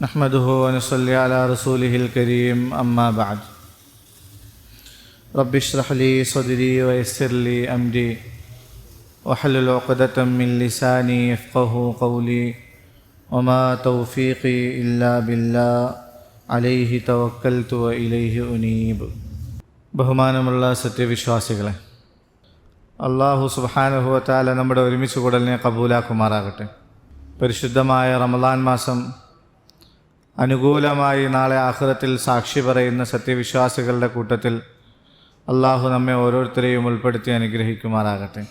نحمده ونصلي على رسوله الكريم أما بعد رب اشرح لي صدري ويسر لي أمري واحلل عقدة من لساني يفقه قولي وما توفيقي إلا بالله عليه توكلت وإليه أنيب ബഹുമാനമുള്ള സത്യവിശ്വാസികളെ അള്ളാഹു സുബാനുഭവത്താല നമ്മുടെ ഒരുമിച്ച് കൂടലിനെ കബൂലാക്കുമാറാകട്ടെ പരിശുദ്ധമായ റമദാൻ മാസം അനുകൂലമായി നാളെ ആഹ്റത്തിൽ സാക്ഷി പറയുന്ന സത്യവിശ്വാസികളുടെ കൂട്ടത്തിൽ അള്ളാഹു നമ്മെ ഓരോരുത്തരെയും ഉൾപ്പെടുത്തി അനുഗ്രഹിക്കുമാറാകട്ടെ.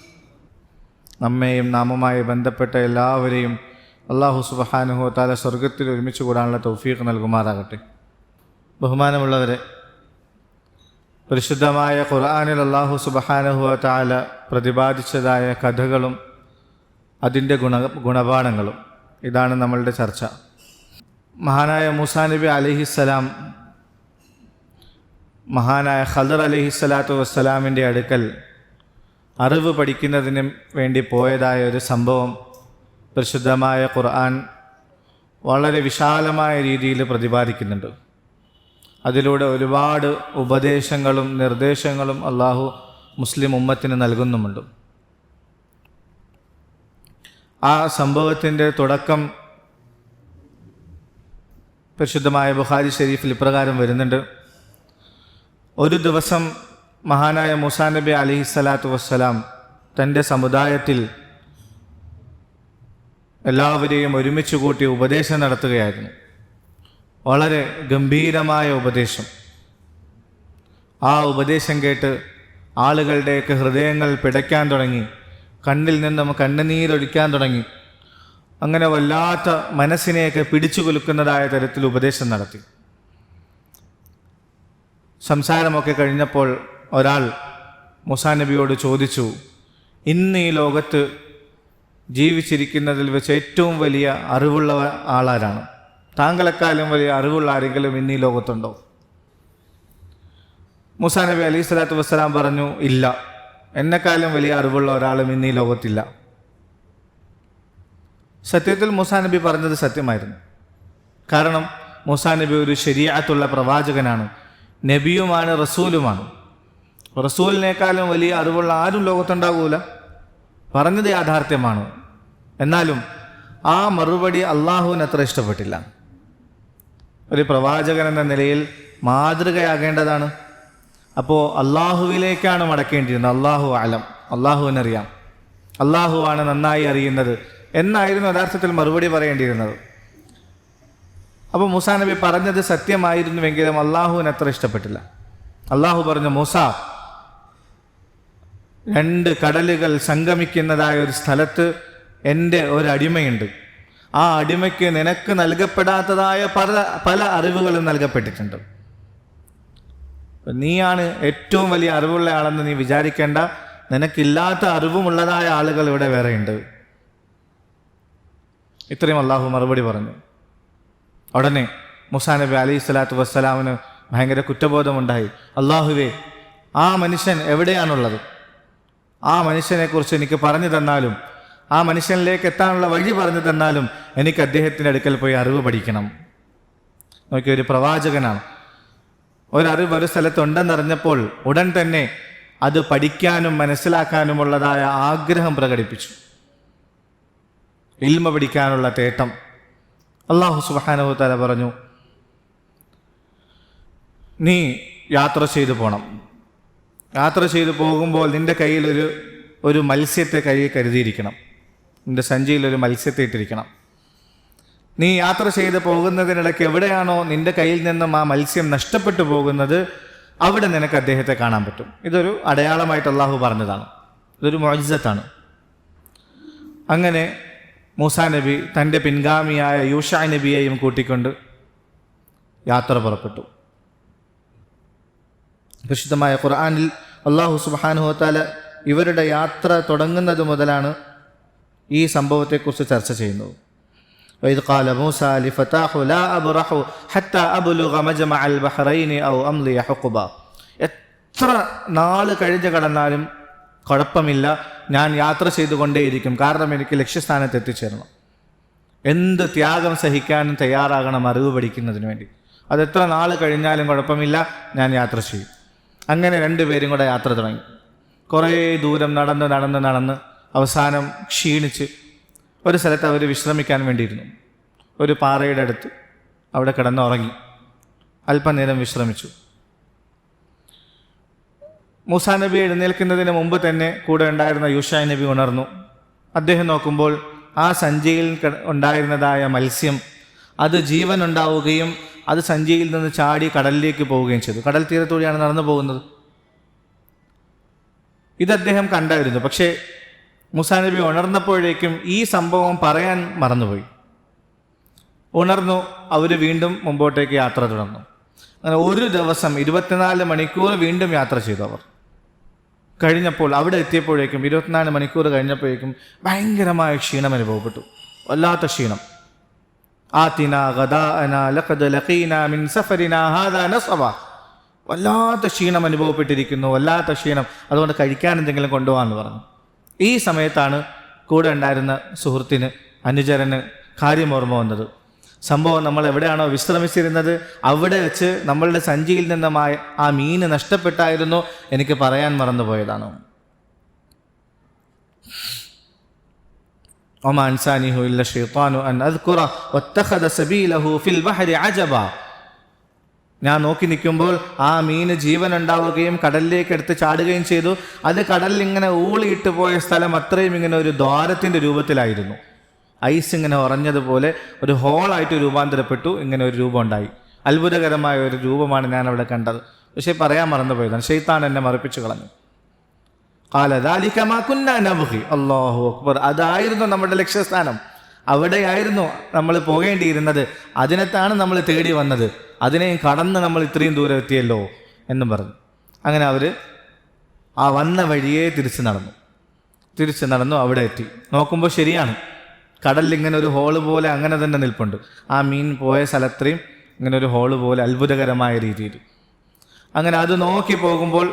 നമ്മെയും നാമുമായി ബന്ധപ്പെട്ട എല്ലാവരെയും അള്ളാഹു സുബഹാനുഹോത്താല സ്വർഗത്തിൽ ഒരുമിച്ച് കൂടാനുള്ള തൗഫീഖ് നൽകുമാറാകട്ടെ. ബഹുമാനമുള്ളവരെ പരിശുദ്ധമായ ഖുർആാനിൽ അള്ളാഹു സുബഹാനുഹുവത്താല പ്രതിപാദിച്ചതായ കഥകളും അതിന്റെ ഗുണ ഗുണപാഠങ്ങളും ഇതാണ് നമ്മളുടെ ചർച്ച. മഹാനായ മൂസാ നബി അലഹിസ്സലാം മഹാനായ ഖദർ അലഹിസ്സലാത്തു വസ്സലാമിന്റെ അടുക്കൽ അറിവ് പഠിക്കുന്നതിന് വേണ്ടി പോയതായ ഒരു സംഭവം പരിശുദ്ധമായ ഖുർആൻ വളരെ വിശാലമായ രീതിയിൽ പ്രതിപാദിക്കുന്നുണ്ട്. അതിലൂടെ ഒരുപാട് ഉപദേശങ്ങളും നിർദ്ദേശങ്ങളും അള്ളാഹു മുസ്ലിം ഉമ്മത്തിന് നൽകുന്നുമുണ്ട്. ആ സംഭവത്തിന്റെ തുടക്കം പരിശുദ്ധമായ ബുഹാരി ഷെരീഫിൽ ഇപ്രകാരം വരുന്നുണ്ട്. ഒരു ദിവസം മഹാനായ മുസാ നബി അലി സ്വലാത്തു വസ്സലാം തന്റെ സമുദായത്തിൽ എല്ലാവരെയും ഒരുമിച്ച് കൂട്ടി ഉപദേശം നടത്തുകയായിരുന്നു. വളരെ ഗംഭീരമായ ഉപദേശം. ആ ഉപദേശം കേട്ട് ആളുകളുടെയൊക്കെ ഹൃദയങ്ങൾ പിടയ്ക്കാൻ തുടങ്ങി. കണ്ണിൽ നിന്നും കണ്ണുനീരൊഴിക്കാൻ തുടങ്ങി. അങ്ങനെ വല്ലാത്ത മനസ്സിനെയൊക്കെ പിടിച്ചു കുലുക്കുന്നതായ തരത്തിൽ ഉപദേശം നടത്തി. സംസാരമൊക്കെ കഴിഞ്ഞപ്പോൾ ഒരാൾ മുസാ നബിയോട് ചോദിച്ചു ഇന്ന് ഈ ലോകത്ത് ജീവിച്ചിരിക്കുന്നതിൽ വെച്ച് ഏറ്റവും വലിയ അറിവുള്ള ആളാരാണ്? താങ്കളെക്കാളും വലിയ അറിവുള്ള ആരെങ്കിലും ഇന്ന് ഈ ലോകത്തുണ്ടോ? മുസാ നബി അലൈഹി സ്വലാത്തു വസ്സലാം പറഞ്ഞു ഇല്ല. എന്നെക്കാളും വലിയ അറിവുള്ള ഒരാളും ഇന്ന് ഈ ലോകത്തില്ല. സത്യത്തിൽ മുസാ നബി പറഞ്ഞത് സത്യമായിരുന്നു. കാരണം മുസാ നബി ഒരു ശരിയാത്തുള്ള പ്രവാചകനാണ്. നബിയുമാണ് റസൂലുമാണ്. റസൂലിനേക്കാളും വലിയ അറിവുള്ള ആരും ലോകത്തുണ്ടാകൂല പറഞ്ഞത് യാഥാർത്ഥ്യമാണ്. എന്നാലും ആ മറുപടി അള്ളാഹുവിന് അത്ര ഇഷ്ടപ്പെട്ടില്ല. ഒരു പ്രവാചകൻ എന്ന നിലയിൽ മാതൃകയാകേണ്ടതാണ്. അപ്പോൾ അള്ളാഹുവിലേക്കാണ് മടക്കേണ്ടിയിരുന്നത്. അള്ളാഹു അലം. അള്ളാഹുവിനറിയാം. അള്ളാഹുവാണ് നന്നായി അറിയുന്നത്. എന്നായിരുന്നു യഥാർത്ഥത്തിൽ മറുപടി പറയേണ്ടിയിരുന്നത്. അപ്പോൾ മൂസാ നബി പറഞ്ഞത് സത്യമായിരുന്നുവെങ്കിലും അള്ളാഹുവിന് അത്ര ഇഷ്ടപ്പെട്ടില്ല. അള്ളാഹു പറഞ്ഞു മൂസ രണ്ട് കടലുകൾ സംഗമിക്കുന്നതായ ഒരു സ്ഥലത്ത് എന്റെ ഒരടിമയുണ്ട് ആ അടിമയ്ക്ക് നിനക്ക് നൽകപ്പെടാത്തതായ പല പല അറിവുകളും നൽകപ്പെട്ടിട്ടുണ്ട്. നീയാണ് ഏറ്റവും വലിയ അറിവുള്ള ആളെന്ന് നീ വിചാരിക്കേണ്ട. നിനക്കില്ലാത്ത അറിവുമുള്ളതായ ആളുകൾ ഇവിടെ വേറെയുണ്ട്. ഇത്രയും അള്ളാഹു മറുപടി പറഞ്ഞു. ഉടനെ മുസാ നബി അലി സ്വലാത്തു വസ്സലാമിന് ഭയങ്കര കുറ്റബോധമുണ്ടായി. അള്ളാഹുവേ ആ മനുഷ്യൻ എവിടെയാണുള്ളത്? ആ മനുഷ്യനെക്കുറിച്ച് എനിക്ക് പറഞ്ഞു തന്നാലും ആ മനുഷ്യനിലേക്ക് എത്താനുള്ള വഴി പറഞ്ഞു തന്നാലും എനിക്ക് അദ്ദേഹത്തിന്റെ അടുക്കൽ പോയി അറിവ് പഠിക്കണം. നോക്കി ഒരു പ്രവാചകനാണ്. ഒരറിവ് ഒരു സ്ഥലത്തുണ്ടെന്നറിഞ്ഞപ്പോൾ ഉടൻ തന്നെ അത് പഠിക്കാനും മനസ്സിലാക്കാനുമുള്ളതായ ആഗ്രഹം പ്രകടിപ്പിച്ചു. ഇൽമ പഠിക്കാനുള്ള തേട്ടം. അള്ളാഹു സുബാനഹു തല പറഞ്ഞു നീ യാത്ര ചെയ്തു പോകണം യാത്ര ചെയ്തു പോകുമ്പോൾ നിന്റെ കയ്യിലൊരു ഒരു മത്സ്യത്തെ കയ്യിൽ കരുതിയിരിക്കണം. നിന്റെ സഞ്ചിയിൽ ഒരു മത്സ്യത്തെ ഇട്ടിരിക്കണം. നീ യാത്ര ചെയ്ത് പോകുന്നതിനിടയ്ക്ക് എവിടെയാണോ നിന്റെ കയ്യിൽ നിന്നും ആ മത്സ്യം നഷ്ടപ്പെട്ടു പോകുന്നത് അവിടെ നിനക്ക് അദ്ദേഹത്തെ കാണാൻ പറ്റും. ഇതൊരു അടയാളമായിട്ട് അള്ളാഹു പറഞ്ഞതാണ്. ഇതൊരു മോജിസത്താണ് അങ്ങനെ മൂസാ നബി തൻ്റെ പിൻഗാമിയായ യൂഷാ നബിയെയും കൂട്ടിക്കൊണ്ട് യാത്ര പുറപ്പെട്ടു പ്രസിദ്ധമായ ഖുർആാനിൽ അള്ളാഹു സുബാനുഹത്താല ഇവരുടെ യാത്ര തുടങ്ങുന്നത് മുതലാണ് ഈ സംഭവത്തെക്കുറിച്ച് ചർച്ച ചെയ്യുന്നത് وإذ قال موسى لفتاه لا أبرح حتى أبلغ مجمع البحرين أو أمضي حقبا എത്ര നാൾ കഴിഞ്ഞ് കടന്നാലും കുഴപ്പമില്ല. ഞാൻ യാത്ര ചെയ്തുകൊണ്ടേയിരിക്കും. കാരണം എനിക്ക് ലക്ഷ്യസ്ഥാനത്ത് എത്തിച്ചേരണം. എന്ത് ത്യാഗം സഹിക്കാനും തയ്യാറാകണം അറിവ് പഠിക്കുന്നതിന് വേണ്ടി. അതെത്ര നാൾ കഴിഞ്ഞാലും കുഴപ്പമില്ല. ഞാൻ യാത്ര ചെയ്യും. അങ്ങനെ രണ്ടുപേരും കൂടെ യാത്ര തുടങ്ങി. കുറേ ദൂരം നടന്ന് നടന്ന് നടന്ന് അവസാനം ക്ഷീണിച്ച് ഒരു സ്ഥലത്ത് അവർ വിശ്രമിക്കാൻ വേണ്ടിയിരുന്നു. ഒരു പാറയുടെ അടുത്ത് അവിടെ കിടന്നുറങ്ങി. അല്പനേരം വിശ്രമിച്ചു. മൂസാ നബി എഴുന്നേൽക്കുന്നതിന് മുമ്പ് തന്നെ കൂടെ ഉണ്ടായിരുന്ന യൂഷാ നബി ഉണർന്നു. അദ്ദേഹം നോക്കുമ്പോൾ ആ സഞ്ചിയിൽ ഉണ്ടായിരുന്നതായ മത്സ്യം അത് ജീവൻ ഉണ്ടാവുകയും അത് സഞ്ചിയിൽ നിന്ന് ചാടി കടലിലേക്ക് പോവുകയും ചെയ്തു. കടൽ തീരത്തൂടെയാണ് നടന്നു പോകുന്നത്. ഇത് അദ്ദേഹം കണ്ടായിരുന്നു. പക്ഷേ മുസാ നബി ഉണർന്നപ്പോഴേക്കും ഈ സംഭവം പറയാൻ മറന്നുപോയി. ഉണർന്നു അവർ വീണ്ടും മുമ്പോട്ടേക്ക് യാത്ര തുടർന്നു. അങ്ങനെ ഒരു ദിവസം ഇരുപത്തിനാല് മണിക്കൂർ വീണ്ടും യാത്ര ചെയ്തു അവർ. കഴിഞ്ഞപ്പോൾ അവിടെ എത്തിയപ്പോഴേക്കും ഇരുപത്തിനാല് മണിക്കൂർ കഴിഞ്ഞപ്പോഴേക്കും ഭയങ്കരമായ ക്ഷീണം അനുഭവപ്പെട്ടു. വല്ലാത്ത ക്ഷീണം. ആത്തിന ഗദാഅന ലഖദ് ലഖീന മിൻ സഫരിന ഹാദാ നസബ വല്ലാത്ത ക്ഷീണം അനുഭവപ്പെട്ടിരിക്കുന്നു വല്ലാത്ത ക്ഷീണം. അതുകൊണ്ട് കഴിക്കാൻ എന്തെങ്കിലും കൊണ്ടുപോകാമെന്ന് പറഞ്ഞു. ഈ സമയത്താണ് കൂടെ ഉണ്ടായിരുന്ന സുഹൃത്തിന് അനുചരന് കാര്യം ഓർമ്മ വന്നത്. സംഭവം നമ്മൾ എവിടെയാണോ വിശ്രമിച്ചിരുന്നത് അവിടെ വെച്ച് നമ്മളുടെ സഞ്ചിയിൽ നിന്നുമായ ആ മീന് നഷ്ടപ്പെട്ടായിരുന്നു എനിക്ക് പറയാൻ മറന്നുപോയതാണ്. അൻ സബീലഹു ഫിൽ അജബ. ഞാൻ നോക്കി നിൽക്കുമ്പോൾ ആ മീന് ജീവൻ ഉണ്ടാവുകയും കടലിലേക്ക് എടുത്ത് ചാടുകയും ചെയ്തു. അത് കടലിൽ ഇങ്ങനെ ഊളിയിട്ട് പോയ സ്ഥലം അത്രയും ഇങ്ങനെ ഒരു ദ്വാരത്തിന്റെ രൂപത്തിലായിരുന്നു. ഐസ് ഇങ്ങനെ ഉറഞ്ഞതുപോലെ ഒരു ഹോളായിട്ട് രൂപാന്തരപ്പെട്ടു ഇങ്ങനെ ഒരു രൂപം ഉണ്ടായി. അത്ഭുതകരമായ ഒരു രൂപമാണ് ഞാൻ അവിടെ കണ്ടത്. പക്ഷേ പറയാൻ മറന്നുപോയതാണ്. ഷെയ്ത്താൻ എന്നെ മറപ്പിച്ചു കളഞ്ഞു. അള്ളാഹു അക്ബർ. അതായിരുന്നു നമ്മുടെ ലക്ഷ്യസ്ഥാനം. അവിടെയായിരുന്നു നമ്മൾ പോകേണ്ടിയിരുന്നത്. അതിനത്താണ് നമ്മൾ തേടി വന്നത്. അതിനെയും കടന്ന് നമ്മൾ ഇത്രയും ദൂരെ എത്തിയല്ലോ എന്നും പറഞ്ഞു. അങ്ങനെ അവർ ആ വന്ന വഴിയെ തിരിച്ച് നടന്നു. തിരിച്ച് നടന്നു അവിടെ എത്തി. നോക്കുമ്പോൾ ശരിയാണ്. കടലിൽ ഇങ്ങനെ ഒരു ഹോൾ പോലെ അങ്ങനെ തന്നെ നിൽപ്പുണ്ട്. ആ മീൻ പോയ സ്ഥലത്രയും ഇങ്ങനെ ഒരു ഹോൾ പോലെ അത്ഭുതകരമായ രീതിയിൽ. അങ്ങനെ അത് നോക്കി പോകുമ്പോൾ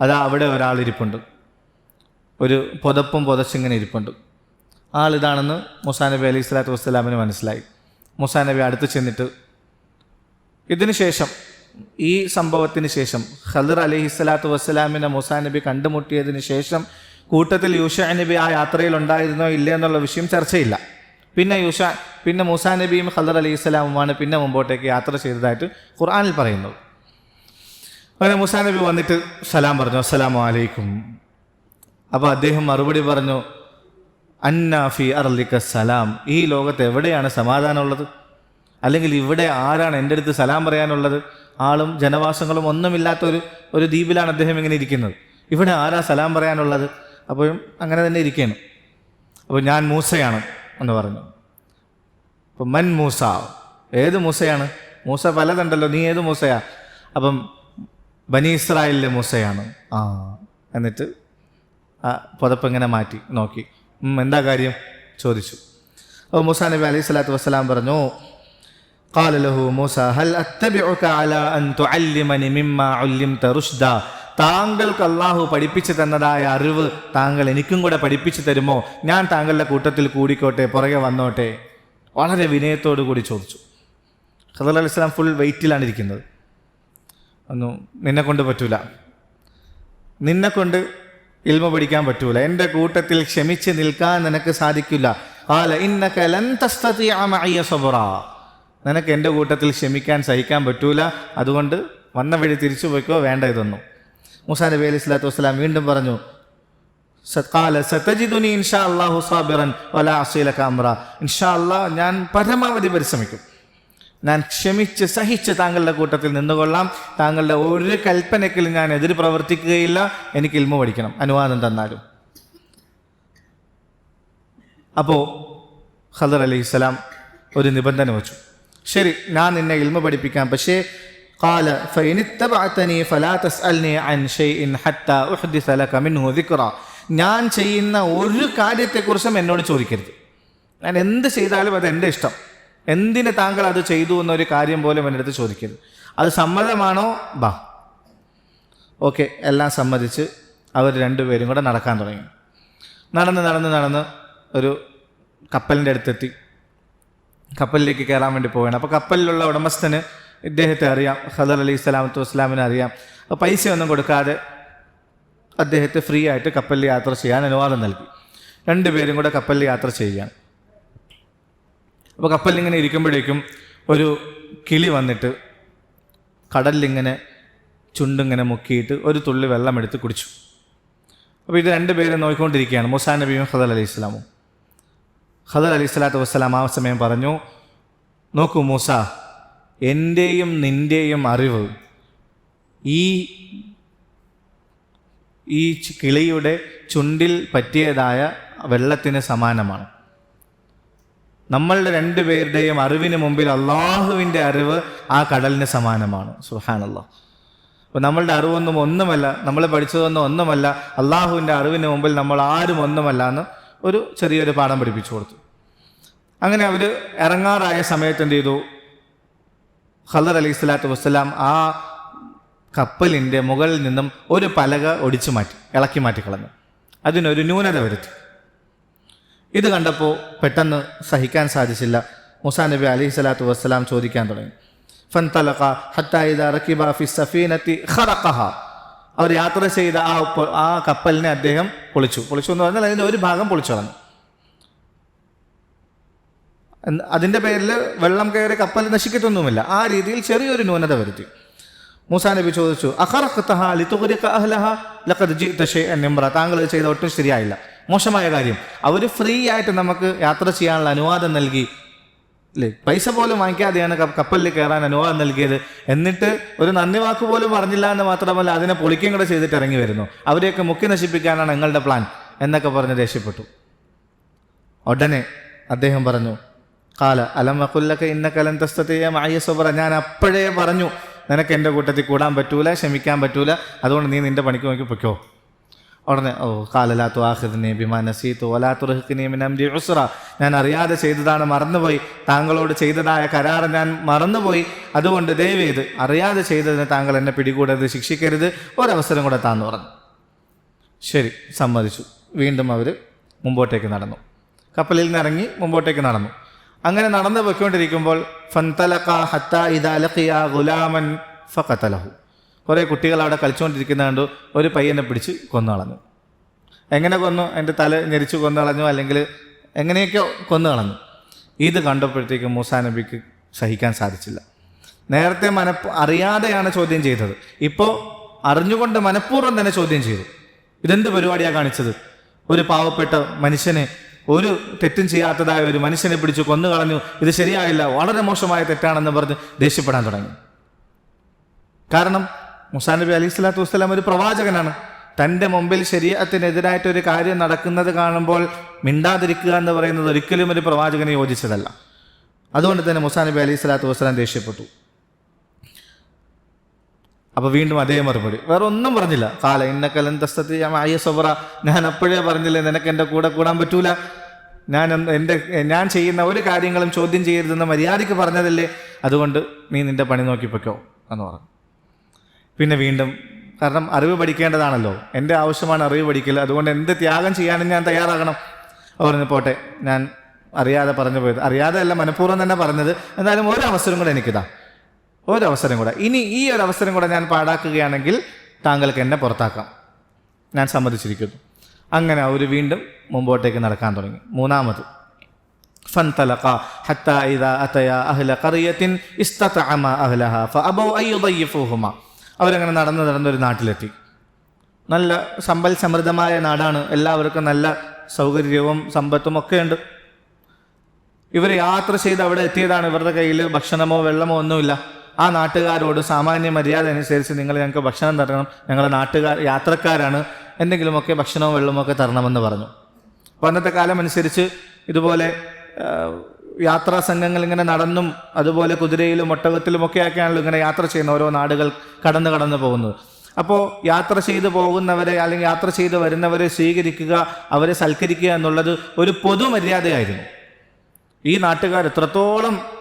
അതാ അവിടെ ഒരാൾ ഇരിപ്പുണ്ട്. ഒരു പുതപ്പും പുതച്ചിങ്ങനെ ഇരിപ്പുണ്ട്. ആളിതാണെന്ന് മുസാ നബി അലൈഹി സ്വലാത്തു വസ്സലാമിന് മനസ്സിലായി. മുസാ നബി അടുത്ത് ചെന്നിട്ട് ഇതിന് ശേഷം ഈ സംഭവത്തിന് ശേഷം ഖദർ അലൈഹി സ്വലാത്തു വസ്സലാമിനെ മുസാ നബി കണ്ടുമുട്ടിയതിന് ശേഷം കൂട്ടത്തിൽ യൂഷ നബി ആ യാത്രയിൽ ഉണ്ടായിരുന്നോ ഇല്ല എന്നുള്ള വിഷയം ചർച്ചയില്ല. പിന്നെ യൂഷ പിന്നെ മൂസാ നബിയും ഖദർ അലി ഇസ്ലാമുമാണ് പിന്നെ മുമ്പോട്ടേക്ക് യാത്ര ചെയ്തതായിട്ട് ഖുർആാനിൽ പറയുന്നത്. അങ്ങനെ മൂസാ നബി വന്നിട്ട് സലാം പറഞ്ഞു അസ്സലാമു അലൈക്കും. അപ്പോൾ അദ്ദേഹം മറുപടി പറഞ്ഞു അന്നാഫി അർലിക്ക സലാം. ഈ ലോകത്ത് എവിടെയാണ് സമാധാനമുള്ളത്? അല്ലെങ്കിൽ ഇവിടെ ആരാണ് എന്റെ അടുത്ത് സലാം പറയാനുള്ളത്? ആളും ജനവാസങ്ങളും ഒന്നുമില്ലാത്ത ഒരു ഒരു ദ്വീപിലാണ് അദ്ദേഹം ഇങ്ങനെ ഇരിക്കുന്നത്. ഇവിടെ ആരാ സലാം പറയാനുള്ളത്? അപ്പോഴും അങ്ങനെ തന്നെ ഇരിക്കുകയാണ് അപ്പോൾ ഞാൻ മൂസയാണ് എന്ന് പറഞ്ഞു അപ്പം മൻ മൂസ ഏത് മൂസയാണ് മൂസ പലതുണ്ടല്ലോ നീ ഏത് മൂസയാ അപ്പം ബനി ഇസ്രായേലിലെ മൂസയാണ് ആ എന്നിട്ട് ആ പുതപ്പ് ഇങ്ങനെ മാറ്റി നോക്കി ഉം, എന്താ കാര്യം ചോദിച്ചു അപ്പോൾ മൂസ നബി അലൈഹി സ്വലാത്തു വസ്സലാം പറഞ്ഞു قال له موسى هل أتبعك على أن تعلمني مما علمت رشدا താങ്കൾക്ക് അള്ളാഹു പഠിപ്പിച്ചു തന്നതായ അറിവ് താങ്കൾ എനിക്കും കൂടെ പഠിപ്പിച്ചു തരുമോ? ഞാൻ താങ്കളുടെ കൂട്ടത്തിൽ കൂടിക്കോട്ടെ പുറകെ വന്നോട്ടെ? വളരെ വിനയത്തോടു കൂടി ചോദിച്ചു. ഖദർ അലി ഇസ്ലാം ഫുൾ വെയിറ്റിലാണ് ഇരിക്കുന്നത്. ഒന്നും നിന്നെ കൊണ്ട് പറ്റൂല. നിന്നെ കൊണ്ട് ഇൽമ പഠിക്കാൻ പറ്റൂല. എന്റെ കൂട്ടത്തിൽ ക്ഷമിച്ച് നിൽക്കാൻ നിനക്ക് സാധിക്കില്ല. ആല ഇന്നക ലൻ തസ്തതിഅ മഅയ നിനക്ക് എന്റെ കൂട്ടത്തിൽ ക്ഷമിക്കാൻ സഹിക്കാൻ പറ്റൂല. അതുകൊണ്ട് വന്ന വഴി തിരിച്ചു പോയിക്കോ വേണ്ട ഇതൊന്നും. മുസാ നബി അലൈഹി സ്വലാത്തു വസ്സലാം വീണ്ടും പറഞ്ഞു ഞാൻ പരമാവധി പരിശ്രമിക്കും. ഞാൻ ക്ഷമിച്ച് സഹിച്ച് താങ്കളുടെ കൂട്ടത്തിൽ നിന്നുകൊള്ളാം. താങ്കളുടെ ഒരു കൽപ്പനയ്ക്കിൽ ഞാൻ എതിര് പ്രവർത്തിക്കുകയില്ല. എനിക്ക് ഇൽമ പഠിക്കണം. അനുവാദം തന്നാലും. അപ്പോൾ ഖദർ അലൈഹി സ്വലാം ഒരു നിബന്ധന വെച്ചു. ശരി ഞാൻ നിന്നെ ഇൽമ പഠിപ്പിക്കാം. പക്ഷേ قال فإن اتبعتني فلا تسألني عن شيء حتى أحدث لك منه ذكرى ഞാൻ ചെയ്യുന്ന ഒരു കാര്യത്തെക്കുറിച്ചും എന്നോട് ചോദിക്കരുത് ഞാൻ എന്ത് ചെയ്താലും അത് എൻ്റെ ഇഷ്ടം എന്തിന് താങ്കൾ അത് ചെയ്തു എന്നൊരു കാര്യം പോലും എൻ്റെ അടുത്ത് ചോദിക്കരുത് അത് സമ്മതമാണോ ബാ ഓക്കെ എല്ലാം സമ്മതിച്ച് അവർ രണ്ടുപേരും കൂടെ നടക്കാൻ തുടങ്ങി നടന്ന് നടന്ന് നടന്ന് ഒരു കപ്പലിൻ്റെ അടുത്തെത്തി കപ്പലിലേക്ക് കയറാൻ വേണ്ടി പോവുകയാണ് അപ്പോൾ കപ്പലിലുള്ള ഉടമസ്ഥന് ഇദ്ദേഹത്തെ അറിയാം. ഖദർ അലി സ്വലാമത്തു വസ്സലാമിനെ അറിയാം. അപ്പോൾ പൈസയൊന്നും കൊടുക്കാതെ അദ്ദേഹത്തെ ഫ്രീ ആയിട്ട് കപ്പലിൽ യാത്ര ചെയ്യാൻ അനുവാദം നൽകി. രണ്ടുപേരും കൂടെ കപ്പലിൽ യാത്ര ചെയ്യുകയാണ് അപ്പോൾ കപ്പലിൽ ഇങ്ങനെ ഇരിക്കുമ്പോഴേക്കും ഒരു കിളി വന്നിട്ട് കടലിലിങ്ങനെ ചുണ്ടിങ്ങനെ മുക്കിയിട്ട് ഒരു തുള്ളി വെള്ളമെടുത്ത് കുടിച്ചു. അപ്പോൾ ഇത് രണ്ടുപേരും നോക്കിക്കൊണ്ടിരിക്കുകയാണ് മുസാ നബിയും ഖദർ അലി ഇസ്ലാമും ഖദർ അലി സ്വലാത്തു വസ്സലാം ആ സമയം പറഞ്ഞു നോക്കൂ മൂസ എന്റെയും നിന്റെയും അറിവ് ഈ ഈ കിളിയുടെ ചുണ്ടിൽ പറ്റിയതായ വെള്ളത്തിന് സമാനമാണ്. നമ്മളുടെ രണ്ടുപേരുടെയും അറിവിന് മുമ്പിൽ അള്ളാഹുവിന്റെ അറിവ് ആ കടലിന് സമാനമാണ്. സുഹാനല്ല അപ്പോൾ നമ്മളുടെ അറിവൊന്നും ഒന്നുമല്ല നമ്മൾ പഠിച്ചതൊന്നും ഒന്നുമല്ല അള്ളാഹുവിന്റെ അറിവിന് മുമ്പിൽ നമ്മൾ ആരും ഒന്നുമല്ല എന്ന് ഒരു ചെറിയൊരു പാഠം പഠിപ്പിച്ചു കൊടുത്തു. അങ്ങനെ അവർ ഇറങ്ങാറായ സമയത്ത് എന്ത് ചെയ്തു? ഖദർ അലൈഹി സ്വലാത്തു വസ്സലാം ആ കപ്പലിന്റെ മുകളിൽ നിന്നും ഒരു പലക ഒടിച്ചു മാറ്റി ഇളക്കി മാറ്റിക്കളഞ്ഞു അതിനൊരു ന്യൂനത വരുത്തി. ഇത് കണ്ടപ്പോൾ പെട്ടെന്ന് സഹിക്കാൻ സാധിച്ചില്ല. മുസാ നബി അലൈഹി സ്വലാത്തു വസ്സലാം ചോദിക്കാൻ തുടങ്ങി. ഫൻതലഖ ഹത്താ ഇദാ റകിബ ഫി സഫീനത്തി ഖറഖഹ അവർ യാത്ര ചെയ്ത ആ ആ കപ്പലിനെ അദ്ദേഹം പൊളിച്ചു. പൊളിച്ചു എന്ന് പറഞ്ഞാൽ അതിന്റെ ഒരു ഭാഗം പൊളിച്ചു കളഞ്ഞു. അതിന്റെ പേരിൽ വെള്ളം കയറി കപ്പൽ നശിക്കത്തൊന്നുമില്ല. ആ രീതിയിൽ ചെറിയൊരു ന്യൂനത വരുത്തി. മൂസാ നബി ചോദിച്ചു താങ്കൾ ചെയ്ത ഒട്ടും ശരിയായില്ല. മോശമായ കാര്യം. അവർ ഫ്രീ ആയിട്ട് നമുക്ക് യാത്ര ചെയ്യാനുള്ള അനുവാദം നൽകി. അല്ലേ പൈസ പോലും വാങ്ങിക്കാതെയാണ് കപ്പലിൽ കയറാൻ അനുവാദം നൽകിയത്. എന്നിട്ട് ഒരു നന്ദി വാക്ക് പോലും പറഞ്ഞില്ല എന്ന് മാത്രമല്ല അതിനെ പൊളിക്കുകയും കൂടെ ചെയ്തിട്ട് ഇറങ്ങി വരുന്നു. അവരെയൊക്കെ മുക്കി നശിപ്പിക്കാനാണ് നിങ്ങളുടെ പ്ലാൻ എന്നൊക്കെ പറഞ്ഞ് ദേഷ്യപ്പെട്ടു. ഉടനെ അദ്ദേഹം പറഞ്ഞു കാല അലമക്കുല്ലൊക്കെ ഇന്ന കലം തസ്തീയ മായ സുബ്ര ഞാൻ അപ്പോഴേ പറഞ്ഞു നിനക്ക് എന്റെ കൂട്ടത്തിൽ കൂടാൻ പറ്റൂല ക്ഷമിക്കാൻ പറ്റൂല അതുകൊണ്ട് നീ നിന്റെ പണിക്ക് നോക്കി പൊയ്ക്കോ. ഉടനെ ഓ കാലലാത്തു ആഹിദിനെ ബിമാനസീത്തു ഒലാത്തുറഹിക്കിനെമിനംരി ഉസ്ര ഞാൻ അറിയാതെ ചെയ്തതാണ് മറന്നുപോയി. താങ്കളോട് ചെയ്തതായ കരാർ ഞാൻ മറന്നുപോയി. അതുകൊണ്ട് ദയവേത് അറിയാതെ ചെയ്തതിന് താങ്കൾ എന്നെ പിടികൂടരുത് ശിക്ഷിക്കരുത് ഒരവസരം കൂടെ താന്ന് പറഞ്ഞു. ശരി സമ്മതിച്ചു. വീണ്ടും അവർ മുമ്പോട്ടേക്ക് നടന്നു. കപ്പലിൽ നിന്ന് ഇറങ്ങി മുമ്പോട്ടേക്ക് നടന്നു. അങ്ങനെ നടന്നു പോയിക്കൊണ്ടിരിക്കുമ്പോൾ ഫഖതലഹു. കുറേ കുട്ടികൾ അവിടെ കളിച്ചുകൊണ്ടിരിക്കുന്ന കണ്ടു. ഒരു പയ്യനെ പിടിച്ച് കൊന്നുകളഞ്ഞു എങ്ങനെ കൊന്നു? എന്റെ തല ഞെരിച്ച് കൊന്നു കളഞ്ഞു അല്ലെങ്കിൽ എങ്ങനെയൊക്കെ കൊന്നു കളഞ്ഞു ഇത് കണ്ടപ്പോഴത്തേക്കും മൂസാ നബിക്ക് സഹിക്കാൻ സാധിച്ചില്ല. നേരത്തെ മനപ്പ് അറിയാതെയാണ് ചോദ്യം ചെയ്തത്. ഇപ്പോൾ അറിഞ്ഞുകൊണ്ട് മനഃപൂർവം തന്നെ ചോദ്യം ചെയ്തു. ഇതെന്ത് പരിപാടിയാണ് കാണിച്ചത്? ഒരു പാവപ്പെട്ട മനുഷ്യനെ ഒരു തെറ്റും ചെയ്യാത്തതായ ഒരു മനുഷ്യനെ പിടിച്ച് കൊന്നു കളഞ്ഞു. ഇത് ശരിയായില്ല. വളരെ മോശമായ തെറ്റാണെന്ന് പറഞ്ഞ് ദേഷ്യപ്പെടാൻ തുടങ്ങി. കാരണം മുസാ നബി അലി സ്വലാത്തു വസ്സലാം ഒരു പ്രവാചകനാണ്. തന്റെ മുമ്പിൽ ശരീരത്തിനെതിരായിട്ട് ഒരു കാര്യം നടക്കുന്നത് കാണുമ്പോൾ മിണ്ടാതിരിക്കുക എന്ന് പറയുന്നത് ഒരിക്കലും ഒരു പ്രവാചകനെ യോജിച്ചതല്ല. അതുകൊണ്ട് തന്നെ മുസാ നബി അലി സ്വലാത്തു വസ്സലാം ദേഷ്യപ്പെട്ടു. അപ്പോൾ വീണ്ടും അതേ മറുപടി. വേറെ ഒന്നും പറഞ്ഞില്ല. കാല ഇന്ന കലന്തസ്തത്തി ആയ ഞാൻ അപ്പോഴേ പറഞ്ഞില്ലേ നിനക്ക് എന്റെ കൂടെ കൂടാൻ പറ്റൂല. ഞാൻ എന്റെ ഞാൻ ചെയ്യുന്ന ഒരു കാര്യങ്ങളും ചോദ്യം ചെയ്യരുതെന്ന് മര്യാദയ്ക്ക് പറഞ്ഞതല്ലേ? അതുകൊണ്ട് നീ നിന്റെ പണി നോക്കിപ്പോക്കോ എന്ന് പറഞ്ഞു. പിന്നെ വീണ്ടും കാരണം അറിവ് പഠിക്കേണ്ടതാണല്ലോ. എന്റെ ആവശ്യമാണ് അറിവ് പഠിക്കൽ. അതുകൊണ്ട് എന്ത് ത്യാഗം ചെയ്യാനും ഞാൻ തയ്യാറാകണം. പറഞ്ഞു പോട്ടെ ഞാൻ അറിയാതെ പറഞ്ഞു പോയത്. അറിയാതെ അല്ല മനഃപൂർവം തന്നെ പറഞ്ഞത്. എന്നാലും അവസരം കൂടെ എനിക്കിതാ. ഒരവസരം കൂടെ ഇനി ഈ ഒരു അവസരം കൂടെ ഞാൻ പാടാക്കുകയാണെങ്കിൽ താങ്കൾക്ക് എന്നെ പുറത്താക്കാം ഞാൻ സമ്മതിച്ചിരിക്കുന്നു അങ്ങനെ അവർ വീണ്ടും മുമ്പോട്ടേക്ക് നടക്കാൻ തുടങ്ങി മൂന്നാമത് فانطلقا حتى إذا أتيا أهل قرية استطعما أهلها فأبوا أن يضيفوهما അവരങ്ങനെ നടന്ന് നടന്നൊരു നാട്ടിലെത്തി നല്ല സമ്പൽ സമൃദ്ധമായ നാടാണ് എല്ലാവർക്കും നല്ല സൗകര്യവും സമ്പത്തും ഒക്കെ ഉണ്ട് ഇവർ യാത്ര ചെയ്ത് അവിടെ എത്തിയതാണ് ഇവരുടെ കയ്യിൽ ഭക്ഷണമോ വെള്ളമോ ഒന്നുമില്ല ആ നാട്ടുകാരോട് സാമാന്യ മര്യാദ അനുസരിച്ച് നിങ്ങൾ ഞങ്ങൾക്ക് ഭക്ഷണം തരണം. ഞങ്ങളുടെ നാട്ടുകാർ യാത്രക്കാരാണ്. എന്തെങ്കിലുമൊക്കെ ഭക്ഷണവും വെള്ളമൊക്കെ തരണമെന്ന് പറഞ്ഞു. അപ്പോൾ അന്നത്തെ കാലം അനുസരിച്ച് ഇതുപോലെ യാത്രാ സംഘങ്ങൾ ഇങ്ങനെ നടന്നും അതുപോലെ കുതിരയിലും ഒട്ടകത്തിലും ഒക്കെ ആക്കിയാണല്ലോ ഇങ്ങനെ യാത്ര ചെയ്യുന്ന ഓരോ നാടുകൾ കടന്നു കടന്നു പോകുന്നത്. അപ്പോൾ യാത്ര ചെയ്തു പോകുന്നവരെ അല്ലെങ്കിൽ യാത്ര ചെയ്ത് വരുന്നവരെ സ്വീകരിക്കുക അവരെ സൽക്കരിക്കുക എന്നുള്ളത് ഒരു പൊതുമര്യാദയായിരുന്നു. ഈ നാട്ടുകാർ എത്രത്തോളം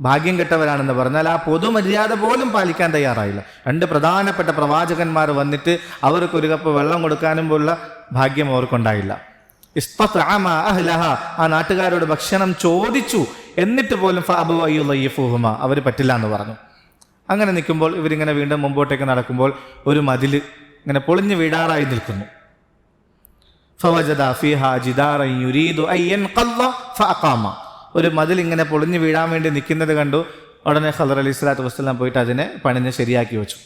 ഭാഗ്യം കെട്ടവരാണെന്ന് പറഞ്ഞാൽ ആ പൊതുമര്യാദ പോലും പാലിക്കാൻ തയ്യാറായില്ല. രണ്ട് പ്രധാനപ്പെട്ട പ്രവാചകന്മാർ വന്നിട്ട് അവർക്ക് ഒരു കപ്പ് വെള്ളം കൊടുക്കാനും പോലുള്ള ഭാഗ്യം അവർക്കുണ്ടായില്ല. ആ നാട്ടുകാരോട് ഭക്ഷണം ചോദിച്ചു എന്നിട്ട് പോലും ഫാബുഹുമ അവർ പറ്റില്ല എന്ന് പറഞ്ഞു. അങ്ങനെ നിൽക്കുമ്പോൾ ഇവരിങ്ങനെ വീണ്ടും മുമ്പോട്ടേക്ക് നടക്കുമ്പോൾ ഒരു മതിൽ ഇങ്ങനെ പൊളിഞ്ഞു വീടാറായി നിൽക്കുന്നു. ഫവജദ ഫിഹ ജിദാറൻ യുരീദു യൻഖല്ല ഫഅഖാമ ഒരു മതിൽ ഇങ്ങനെ പൊളിഞ്ഞു വീഴാൻ വേണ്ടി നിൽക്കുന്നത് കണ്ടു. ഉടനെ ഖദർ അലി സ്വലാത്തു വസ്സലാം പോയിട്ട് അതിനെ പണിഞ്ഞ് ശരിയാക്കി വെച്ചു.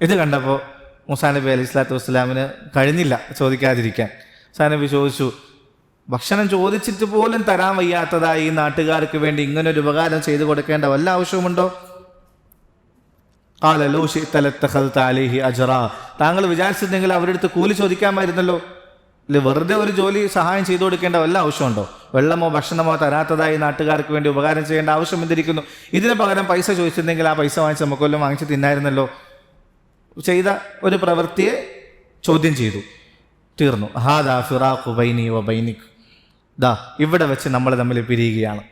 ഇത് കണ്ടപ്പോൾ മുസാ നബി അലി സ്വലാത്തു വസ്സലാമിന് കഴിഞ്ഞില്ല ചോദിക്കാതിരിക്കാൻ. മുസാ നബി ചോദിച്ചു ഭക്ഷണം ചോദിച്ചിട്ട് പോലും തരാൻ വയ്യാത്തതായി ഈ നാട്ടുകാർക്ക് വേണ്ടി ഇങ്ങനെ ഒരു ഉപകാരം ചെയ്തു കൊടുക്കേണ്ട വല്ല ആവശ്യമുണ്ടോ താങ്കൾ വിചാരിച്ചിട്ടുണ്ടെങ്കിൽ അവരുടെ അടുത്ത് കൂലി ചോദിക്കാമായിരുന്നല്ലോ ഇല്ല വെറുതെ ഒരു ജോലി സഹായം ചെയ്തു കൊടുക്കേണ്ട വല്ല ആവശ്യമുണ്ടോ? വെള്ളമോ ഭക്ഷണമോ തരാത്തതായി നാട്ടുകാർക്ക് വേണ്ടി ഉപകാരം ചെയ്യേണ്ട ആവശ്യം എന്തിരിക്കുന്നു? ഇതിന് പകരം പൈസ ചോദിച്ചിരുന്നെങ്കിൽ ആ പൈസ വാങ്ങിച്ച് നമുക്കൊല്ലം വാങ്ങിച്ച് തിന്നായിരുന്നല്ലോ. ചെയ്ത ഒരു പ്രവൃത്തിയെ ചോദ്യം ചെയ്തു. തീർന്നു. ഹാദാ ഫിറാഖു ബൈനി വ ബൈനിക്. ദാ ഇവിടെ വെച്ച് നമ്മൾ തമ്മിൽ പിരിയുകയാണ്.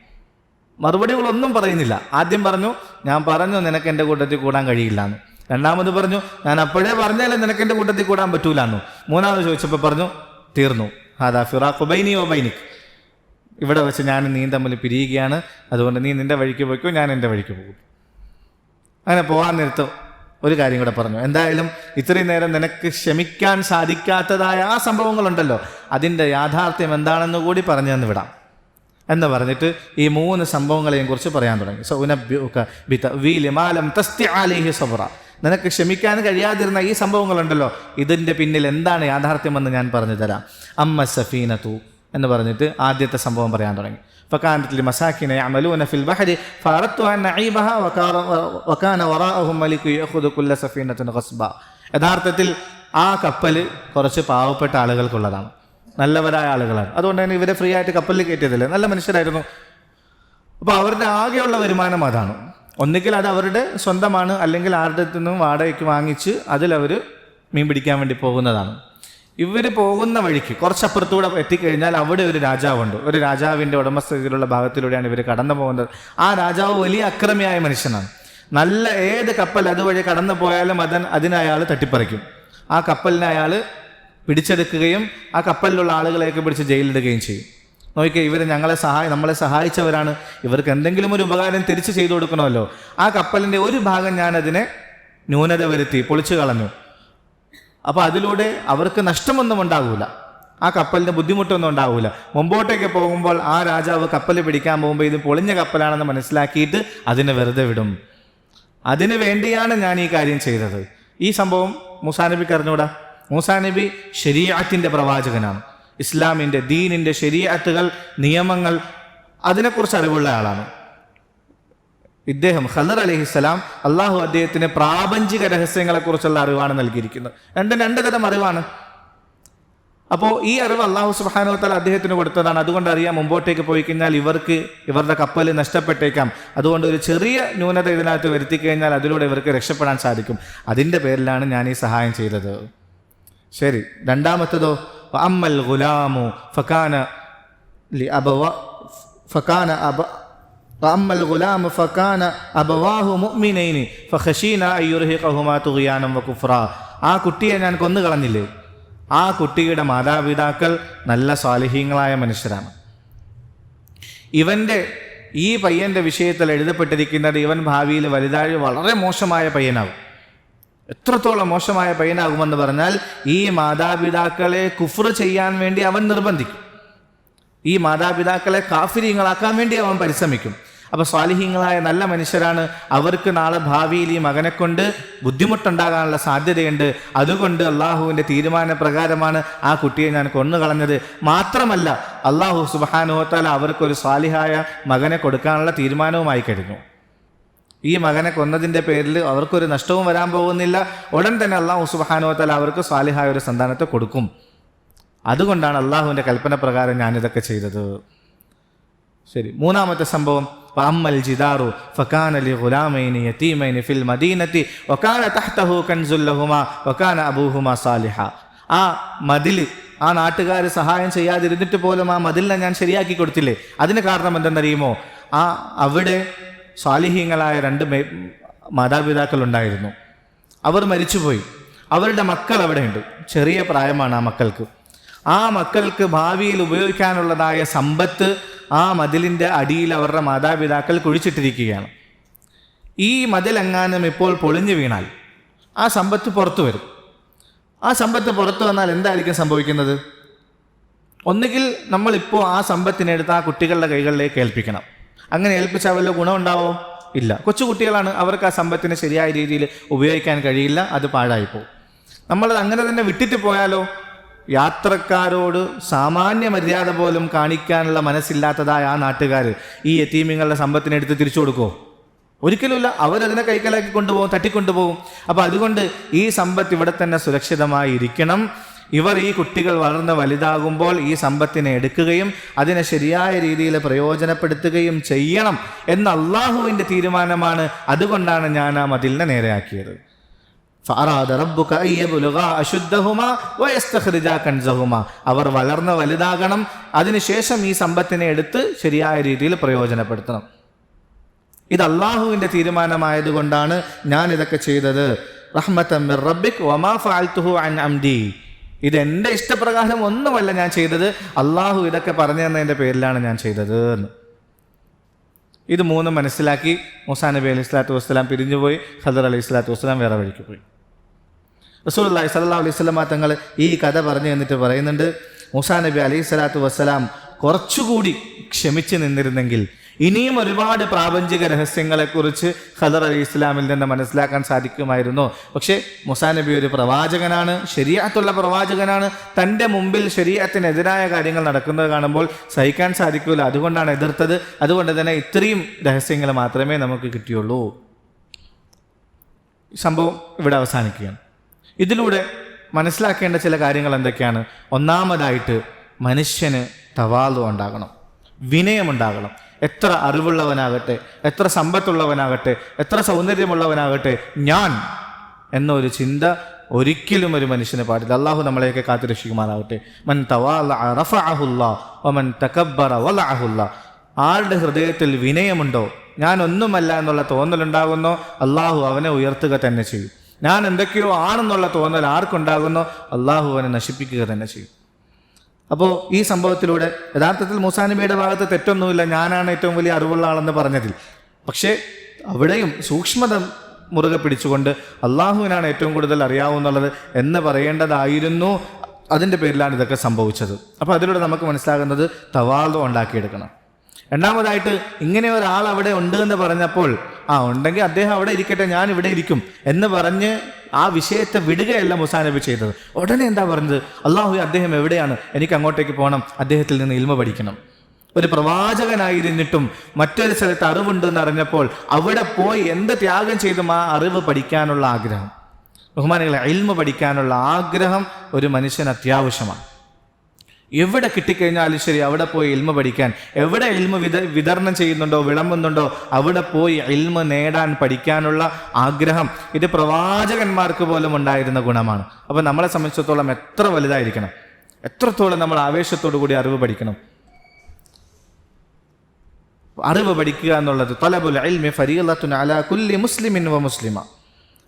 മറുപടികളൊന്നും പറയുന്നില്ല. ആദ്യം പറഞ്ഞു ഞാൻ പറഞ്ഞു നിനക്ക് എന്റെ കൂട്ടത്തിൽ കൂടാൻ കഴിയില്ല എന്ന് രണ്ടാമത് പറഞ്ഞു ഞാൻ അപ്പോഴേ പറഞ്ഞാലേ നിനക്ക് എന്റെ കൂട്ടത്തിൽ കൂടാൻ പറ്റൂലെന്നു. മൂന്നാമത് ചോദിച്ചപ്പോൾ പറഞ്ഞു തീർന്നു. ഹാദാ ഫിറാഖു ബൈനി ഓ ബൈനിക്. ഇവിടെ വെച്ച് ഞാൻ നീ തമ്മിൽ പിരിയുകയാണ്. അതുകൊണ്ട് നീ നിന്റെ വഴിക്ക് പോയിക്കോ ഞാൻ എന്റെ വഴിക്ക് പോകും. അങ്ങനെ പോകാൻ നേരത്ത് ഒരു കാര്യം കൂടെ പറഞ്ഞു. എന്തായാലും ഇത്രയും നേരം നിനക്ക് ക്ഷമിക്കാൻ സാധിക്കാത്തതായ ആ സംഭവങ്ങളുണ്ടല്ലോ. അതിന്റെ യാഥാർത്ഥ്യം എന്താണെന്ന് കൂടി പറഞ്ഞു തന്നു വിടാം. എന്ന് പറഞ്ഞിട്ട് ഈ മൂന്ന് സംഭവങ്ങളെയും കുറിച്ച് പറയാൻ തുടങ്ങി. സൗനബ്യുക ബിതവീലി മാലം തസ്തി ആലേഹി സബ്ര നിനക്ക് ക്ഷമിക്കാൻ കഴിയാതിരുന്ന ഈ സംഭവങ്ങളുണ്ടല്ലോ ഇതിൻ്റെ പിന്നിൽ എന്താണ് യാഥാർത്ഥ്യമെന്ന് ഞാൻ പറഞ്ഞു തരാം അമ്മ സഫീനത്തു എന്ന് പറഞ്ഞിട്ട് ആദ്യത്തെ സംഭവം പറയാൻ തുടങ്ങി فكانت لمساكن يعملون في البحر فأردت أن نعيبها وكار- وكان وراءهم ملك يأخذ كل سفينة غصبا യഥാർത്ഥത്തിൽ ആ കപ്പൽ കുറച്ച് പാവപ്പെട്ട ആളുകൾക്കുള്ളതാണ് നല്ലവരായ ആളുകളാണ് അതുകൊണ്ട് തന്നെ ഇവരെ ഫ്രീ ആയിട്ട് കപ്പലിൽ കയറ്റിയതല്ലേ നല്ല മനുഷ്യരായിരുന്നു അപ്പോൾ അവരുടെ ആകെയുള്ള വരുമാനം അതാണ് ഒന്നുകിൽ അത് അവരുടെ സ്വന്തമാണ് അല്ലെങ്കിൽ ആരുടെ നിന്നും വാടകയ്ക്ക് വാങ്ങിച്ച് അതിലവർ മീൻ പിടിക്കാൻ വേണ്ടി പോകുന്നതാണ്. ഇവർ പോകുന്ന വഴിക്ക് കുറച്ചപ്പുറത്തൂടെ എത്തിക്കഴിഞ്ഞാൽ അവിടെ ഒരു രാജാവുണ്ട്. ഒരു രാജാവിന്റെ ഉടമസ്ഥതയിലുള്ള ഭാഗത്തിലൂടെയാണ് ഇവർ കടന്നു പോകുന്നത്. ആ രാജാവ് വലിയ അക്രമിയായ മനുഷ്യനാണ്. നല്ല ഏത് കപ്പൽ അതുവഴി കടന്നു പോയാലും അതൻ അതിനയാൾ തട്ടിപ്പറിക്കും. ആ കപ്പലിനെ അയാൾ പിടിച്ചെടുക്കുകയും ആ കപ്പലിലുള്ള ആളുകളെയൊക്കെ പിടിച്ച് ജയിലിടുകയും ചെയ്യും. നോക്കിയേ ഇവർ ഞങ്ങളെ സഹായി നമ്മളെ സഹായിച്ചവരാണ്. ഇവർക്ക് എന്തെങ്കിലും ഒരു ഉപകാരം തിരിച്ചു ചെയ്തു കൊടുക്കണമല്ലോ. ആ കപ്പലിന്റെ ഒരു ഭാഗം ഞാനതിനെ ന്യൂനത വരുത്തി പൊളിച്ചു കളഞ്ഞു. അപ്പോൾ അതിലൂടെ അവർക്ക് നഷ്ടമൊന്നും ഉണ്ടാകൂല ആ കപ്പലിന് ബുദ്ധിമുട്ടൊന്നും ഉണ്ടാവില്ല മുമ്പോട്ടേക്ക് പോകുമ്പോൾ ആ രാജാവ് കപ്പൽ പിടിക്കാൻ പോകുമ്പോൾ ഇത് പൊളിഞ്ഞ കപ്പലാണെന്ന് മനസ്സിലാക്കിയിട്ട് അതിനെ വെറുതെ വിടും. അതിനു വേണ്ടിയാണ് ഞാൻ ഈ കാര്യം ചെയ്തത്. ഈ സംഭവം മൂസാനബിക്ക് അറിഞ്ഞൂടാ? മൂസാനബി ശരിയാറ്റിന്റെ പ്രവാചകനാണ്. ഇസ്ലാമിന്റെ ദീനിന്റെ ശരീഅത്തുകൾ നിയമങ്ങൾ അതിനെക്കുറിച്ച് അറിവുള്ള ആളാണ്. ഇദ്ദേഹം ഖദർ അലഹിസ്സലാം അള്ളാഹു അദ്ദേഹത്തിന് പ്രാപഞ്ചിക രഹസ്യങ്ങളെക്കുറിച്ചുള്ള അറിവാണ് നൽകിയിരിക്കുന്നത്. രണ്ടും രണ്ട് തരം അറിവാണ്. അപ്പോൾ ഈ അറിവ് അള്ളാഹു സുബാനുവത്താൽ അദ്ദേഹത്തിന് കൊടുത്തതാണ്. അതുകൊണ്ട് അറിയാം മുമ്പോട്ടേക്ക് പോയി കഴിഞ്ഞാൽ ഇവർക്ക് ഇവരുടെ കപ്പൽ നഷ്ടപ്പെട്ടേക്കാം. അതുകൊണ്ട് ഒരു ചെറിയ ന്യൂനത ഇതിനകത്ത് വരുത്തി കഴിഞ്ഞാൽ അതിലൂടെ ഇവർക്ക് രക്ഷപ്പെടാൻ സാധിക്കും. അതിന്റെ പേരിലാണ് ഞാൻ ഈ സഹായം ചെയ്തത്. ശരി രണ്ടാമത്തതോ? അമ്മൽ ഗുലാമു ഫക്കാന ലി അബവ ഫക്കാന അബ فأما الغلام فكان أبواه مؤمنين فخشينا أن يرهقهما طغيانا وكفرا ആ കുട്ടിയെ ഞാൻ കൊന്നു കളഞ്ഞില്ലേ ആ കുട്ടിയുടെ മാതാപിതാക്കൾ നല്ല സ്വാലിഹീങ്ങളായ മനുഷ്യരാണ് ഇവൻ്റെ ഈ പയ്യൻ്റെ വിഷയത്തിൽ എഴുതപ്പെട്ടിരിക്കുന്നത് ഇവൻ ഭാവിയിൽ വലുതായി വളരെ മോശമായ പയ്യനാകും എത്രത്തോളം മോശമായ പയ്യനാകുമെന്ന് പറഞ്ഞാൽ ഈ മാതാപിതാക്കളെ കുഫർ ചെയ്യാൻ വേണ്ടി അവൻ നിർബന്ധിക്കും. ഈ മാതാപിതാക്കളെ കാഫിര്യങ്ങളാക്കാൻ വേണ്ടി അവൻ പരിശ്രമിക്കും. അപ്പൊ സ്വാലിഹീങ്ങളായ നല്ല മനുഷ്യരാണ്. അവർക്ക് നാളെ ഭാവിയിൽ ഈ മകനെ കൊണ്ട് ബുദ്ധിമുട്ടുണ്ടാകാനുള്ള സാധ്യതയുണ്ട്. അതുകൊണ്ട് അള്ളാഹുവിന്റെ തീരുമാന പ്രകാരമാണ് ആ കുട്ടിയെ ഞാൻ കൊന്നുകളഞ്ഞത്. മാത്രമല്ല അള്ളാഹു സുബാനുഹത്താൽ അവർക്കൊരു സ്വാലിഹായ മകനെ കൊടുക്കാനുള്ള തീരുമാനവുമായി കഴിഞ്ഞു. ഈ മകനെ കൊന്നതിന്റെ പേരിൽ അവർക്കൊരു നഷ്ടവും വരാൻ പോകുന്നില്ല. ഉടൻ തന്നെ അള്ളാഹു സുബാനുഹത്താല അവർക്ക് സ്വാലിഹായ ഒരു സന്താനത്തെ കൊടുക്കും. അതുകൊണ്ടാണ് അള്ളാഹുവിന്റെ കൽപ്പന പ്രകാരം ഞാനിതൊക്കെ ചെയ്തത്. ശരി മൂന്നാമത്തെ സംഭവം അമ്മൽ ജിദാറു ഫക്കാൻ അലി ഗുലാമൈനി യതീമൈനി ഫിൽ മദീനത്തി ഒക്കാന തഹ്തഹു കൻസുല്ലഹുമ ഒക്കാന അബൂഹുമാ സാലിഹ. ആ മതിൽ ആ നാട്ടുകാർ സഹായം ചെയ്യാതിരുന്നിട്ട് പോലും ആ മതിലിനെ ഞാൻ ശരിയാക്കി കൊടുത്തില്ലേ? അതിന് കാരണം എന്തെന്നറിയുമോ? ആ അവിടെ സ്വാലിഹീങ്ങളായ രണ്ട് മാതാപിതാക്കൾ ഉണ്ടായിരുന്നു അവർ മരിച്ചുപോയി. അവരുടെ മക്കൾ അവിടെയുണ്ട്. ചെറിയ പ്രായമാണ് ആ മക്കൾക്ക്. ആ മക്കൾക്ക് ഭാവിയിൽ ഉപയോഗിക്കാനുള്ളതായ സമ്പത്ത് ആ മതിലിന്റെ അടിയിൽ അവരുടെ മാതാപിതാക്കൾ കുഴിച്ചിട്ടിരിക്കുകയാണ്. ഈ മതിലെങ്ങാനും ഇപ്പോൾ പൊളിഞ്ഞു വീണാൽ ആ സമ്പത്ത് പുറത്തു വരും. ആ സമ്പത്ത് പുറത്തു വന്നാൽ എന്തായിരിക്കും സംഭവിക്കുന്നത്? ഒന്നുകിൽ നമ്മളിപ്പോൾ ആ സമ്പത്തിനെടുത്ത് ആ കുട്ടികളുടെ കൈകളിലേക്ക് ഏൽപ്പിക്കണം. അങ്ങനെ ഏൽപ്പിച്ചാൽ വല്ല ഗുണമുണ്ടാവോ? ഇല്ല. കൊച്ചുകുട്ടികളാണ് അവർക്ക് ആ സമ്പത്തിന് ശരിയായ രീതിയിൽ ഉപയോഗിക്കാൻ കഴിയില്ല അത് പാഴായിപ്പോവും. നമ്മൾ അങ്ങനെ തന്നെ വിട്ടിട്ട് പോയാലോ? യാത്രക്കാരോട് സാമാന്യ മര്യാദ പോലും കാണിക്കാനുള്ള മനസ്സില്ലാത്തതായ ആ നാട്ടുകാർ ഈ എത്തീമിങ്ങളുടെ സമ്പത്തിനെടുത്ത് തിരിച്ചു കൊടുക്കുമോ ഒരിക്കലുമില്ല. അവരതിനെ കൈക്കലാക്കി കൊണ്ടുപോകും തട്ടിക്കൊണ്ടുപോകും. അപ്പോൾ അതുകൊണ്ട് ഈ സമ്പത്ത് ഇവിടെ തന്നെ സുരക്ഷിതമായി ഇരിക്കണം ഇവർ ഈ കുട്ടികൾ വളർന്ന് വലുതാകുമ്പോൾ ഈ സമ്പത്തിനെ എടുക്കുകയും അതിനെ ശരിയായ രീതിയിൽ പ്രയോജനപ്പെടുത്തുകയും ചെയ്യണം എന്ന അള്ളാഹുവിന്റെ തീരുമാനമാണ്. അതുകൊണ്ടാണ് ഞാൻ ആ മതിലിനെ നേരെയാക്കിയത്. അവർ വളർന്ന് വലുതാകണം അതിനുശേഷം ഈ സമ്പത്തിനെ എടുത്ത് ശരിയായ രീതിയിൽ പ്രയോജനപ്പെടുത്തണം. ഇത് അള്ളാഹുവിന്റെ തീരുമാനമായതുകൊണ്ടാണ് ഞാൻ ഇതൊക്കെ ചെയ്തത് റഹ്മത്ത് റബ്ബിക് വമാ ഫാൽത്തുഹു അൻ അംദി. ഇത് എന്റെ ഇഷ്ടപ്രകാരം ഒന്നുമല്ല ഞാൻ ചെയ്തത്. അള്ളാഹു ഇതൊക്കെ പറഞ്ഞു തന്നതിന്റെ പേരിലാണ് ഞാൻ ചെയ്തത് എന്ന്. ഇത് മൂന്ന് മനസ്സിലാക്കി മുസാ നബി അലൈഹി സ്വലാത്തു വസ്സലാം പിരിഞ്ഞുപോയി. ഖദർ അലൈഹി സ്വലാത്തു വസ്സലാം വേറെ വഴിക്ക് പോയി. അള്ളാഹി സല്ലാ അലൈഹി സ്വലാ തങ്ങൾ ഈ കഥ പറഞ്ഞു എന്നിട്ട് പറയുന്നുണ്ട് മുസാ നബി അലൈഹി സ്വലാത്തു വസ്സലാം കുറച്ചുകൂടി ക്ഷമിച്ച് നിന്നിരുന്നെങ്കിൽ ഇനിയും ഒരുപാട് പ്രാപഞ്ചിക രഹസ്യങ്ങളെക്കുറിച്ച് ഖദർ അലി ഇസ്ലാമിൽ നിന്ന് മനസ്സിലാക്കാൻ സാധിക്കുമായിരുന്നു. പക്ഷേ മുസാ നബി ഒരു പ്രവാചകനാണ് ശരിയാത്തുള്ള പ്രവാചകനാണ്. തന്റെ മുമ്പിൽ ശരീരത്തിനെതിരായ കാര്യങ്ങൾ നടക്കുന്നത് കാണുമ്പോൾ സഹിക്കാൻ സാധിക്കില്ല അതുകൊണ്ടാണ് എതിർത്തത്. അതുകൊണ്ട് തന്നെ ഇത്രയും രഹസ്യങ്ങൾ മാത്രമേ നമുക്ക് കിട്ടിയുള്ളൂ. സംഭവം ഇവിടെ അവസാനിക്കുകയാണ്. ഇതിലൂടെ മനസ്സിലാക്കേണ്ട ചില കാര്യങ്ങൾ എന്തൊക്കെയാണ്? ഒന്നാമതായിട്ട് മനുഷ്യന് തവാലു ഉണ്ടാകണം. വിനയമുണ്ടാകണം. എത്ര അറിവുള്ളവനാകട്ടെ എത്ര സമ്പത്തുള്ളവനാകട്ടെ എത്ര സൗന്ദര്യമുള്ളവനാകട്ടെ ഞാൻ എന്നൊരു ചിന്ത ഒരിക്കലും ഒരു മനുഷ്യന് പാടില്ല. അള്ളാഹു നമ്മളെയൊക്കെ കാത്തുരക്ഷിക്കുമാറാകട്ടെ. മൻ തവാഹുല്ല ഒമൻ തക്കബറ വലഅഹുല്ല. ആരുടെ ഹൃദയത്തിൽ വിനയമുണ്ടോ? ഞാൻ ഒന്നുമല്ല എന്നുള്ള തോന്നലുണ്ടാകുന്നോ? അള്ളാഹു അവനെ ഉയർത്തുക തന്നെ ചെയ്യും. ഞാൻ എന്തൊക്കെയോ ആണെന്നുള്ള തോന്നൽ ആർക്കുണ്ടാകുന്നോ? അള്ളാഹു അവനെ നശിപ്പിക്കുക തന്നെ ചെയ്യും. അപ്പോൾ ഈ സംഭവത്തിലൂടെ യഥാർത്ഥത്തിൽ മൂസാനബിയുടെ ഭാഗത്ത് തെറ്റൊന്നുമില്ല. ഞാനാണ് ഏറ്റവും വലിയ അറിവുള്ള ആളെന്ന് പറഞ്ഞതിൽ. പക്ഷേ അവിടെയും സൂക്ഷ്മത മുറുകെ പിടിച്ചുകൊണ്ട് അള്ളാഹുവിനാണ് ഏറ്റവും കൂടുതൽ അറിയാവുന്നുള്ളത് എന്ന് പറയേണ്ടതായിരുന്നു. അതിന്റെ പേരിലാണ് ഇതൊക്കെ സംഭവിച്ചത്. അപ്പോൾ അതിലൂടെ നമുക്ക് മനസ്സിലാകുന്നത് തവാദം ഉണ്ടാക്കിയെടുക്കണം. രണ്ടാമതായിട്ട് ഇങ്ങനെ ഒരാൾ അവിടെ ഉണ്ട് എന്ന് പറഞ്ഞപ്പോൾ ആ ഉണ്ടെങ്കിൽ അദ്ദേഹം അവിടെ ഇരിക്കട്ടെ ഞാൻ ഇവിടെ ഇരിക്കും എന്ന് പറഞ്ഞ് ആ വിഷയത്തെ വിടുകയല്ല മുസാ നബി ചെയ്തത്. ഉടനെ എന്താ പറഞ്ഞത്? അള്ളാഹു അദ്ദേഹം എവിടെയാണ്? എനിക്ക് അങ്ങോട്ടേക്ക് പോകണം അദ്ദേഹത്തിൽ നിന്ന് ഇൽമ പഠിക്കണം. ഒരു പ്രവാചകനായിരുന്നിട്ടും മറ്റൊരു സ്ഥലത്ത് അറിവുണ്ടെന്ന് അറിഞ്ഞപ്പോൾ അവിടെ പോയി എന്ത് ത്യാഗം ചെയ്തും ആ അറിവ് പഠിക്കാനുള്ള ആഗ്രഹം. ബഹുമാനികളെ ഇൽമ പഠിക്കാനുള്ള ആഗ്രഹം ഒരു മനുഷ്യന് അത്യാവശ്യമാണ്. എവിടെ കിട്ടിക്കഴിഞ്ഞാലും ശരി അവിടെ പോയി ഇൽമ പഠിക്കാൻ. എവിടെ ഇൽമ വിത വിതരണം ചെയ്യുന്നുണ്ടോ വിളമ്പുന്നുണ്ടോ അവിടെ പോയി ഇൽമ നേടാൻ പഠിക്കാനുള്ള ആഗ്രഹം ഇത് പ്രവാചകന്മാർക്ക് പോലും ഉണ്ടായിരുന്ന ഗുണമാണ്. അപ്പോൾ നമ്മളെ സംബന്ധിച്ചിടത്തോളം എത്ര വലുതായിരിക്കണം? എത്രത്തോളം നമ്മൾ ആവേശത്തോടു കൂടി അറിവ് പഠിക്കണം? അറിവ് പഠിക്കുക എന്നുള്ളത് തലബുൽ അൽമി ഫരീലത്തുൻ അലാ കുല്ലി മുസ്ലിമിൻ വ മുസ്ലിമ.